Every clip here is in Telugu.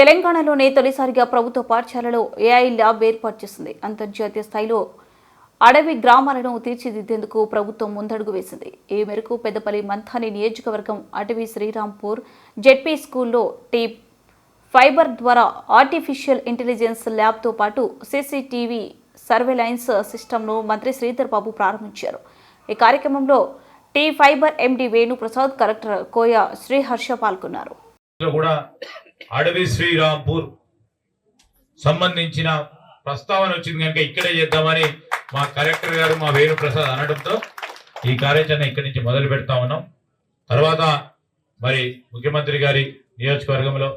తెలంగాణలోనే తొలిసారిగా ప్రభుత్వ పాఠశాలలో ఏఐ ల్యాబ్ ఏర్పాటు చేసింది. అంతర్జాతీయ స్థాయిలో అడవి గ్రామాలను తీర్చిదిద్దేందుకు ప్రభుత్వం ముందడుగు వేసింది. ఈ మేరకు పెద్దపల్లి మంథాని నియోజకవర్గం అటవీ శ్రీరాంపూర్ జెడ్పీ స్కూల్లో టీ ఫైబర్ ద్వారా ఆర్టిఫిషియల్ ఇంటెలిజెన్స్ ల్యాబ్తో పాటు సీసీటీవీ సర్వేలైన్స్ సిస్టమ్ను మంత్రి శ్రీధర్ బాబు ప్రారంభించారు. ఈ కార్యక్రమంలో T fibre MD Venuprasad collector Koya Sriharsha పాల్గొన్నారు. కూడా అడవి శ్రీరాంపూర్ సంబంధించిన ప్రస్తావన వచ్చింది. కనుక ఇక్కడే చేద్దామని మా కలెక్టర్ గారు మా వేణుప్రసాద్ అనడంతో ఈ కార్యాచరణ ఇక్కడి నుంచి మొదలు పెడతా ఉన్నాం. తర్వాత మరి ముఖ్యమంత్రి గారి నియోజకవర్గంలో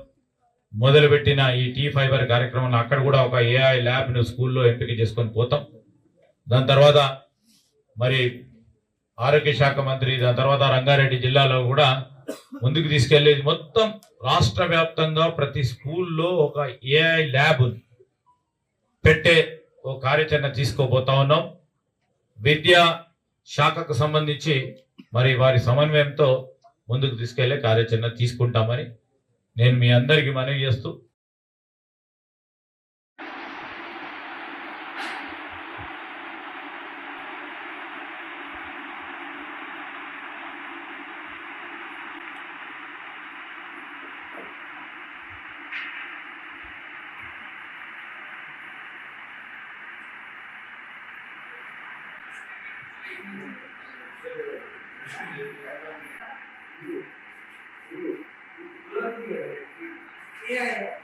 మొదలుపెట్టిన ఈ టీ ఫైబర్ కార్యక్రమంలో అక్కడ కూడా ఒక ఏఐ ల్యాబ్ను స్కూల్లో ఎంపిక చేసుకొని పోతాం. దాని తర్వాత మరి ఆరోగ్య శాఖ మంత్రి దాని తర్వాత రంగారెడ్డి జిల్లాలో కూడా ముందుకు తీసుకెళ్ళేది మొత్తం రాష్ట్ర వ్యాప్తంగా ప్రతి స్కూల్లో ఒక ఏఐ ల్యాబ్ పెట్టే ఓ కార్యాచరణ తీసుకోబోతా ఉన్నాం. విద్యా శాఖకు సంబంధించి మరి వారి సమన్వయంతో ముందుకు తీసుకెళ్ళే కార్యాచరణ తీసుకుంటామని నేను మీ అందరికీ మనవి చేస్తూ Yeah.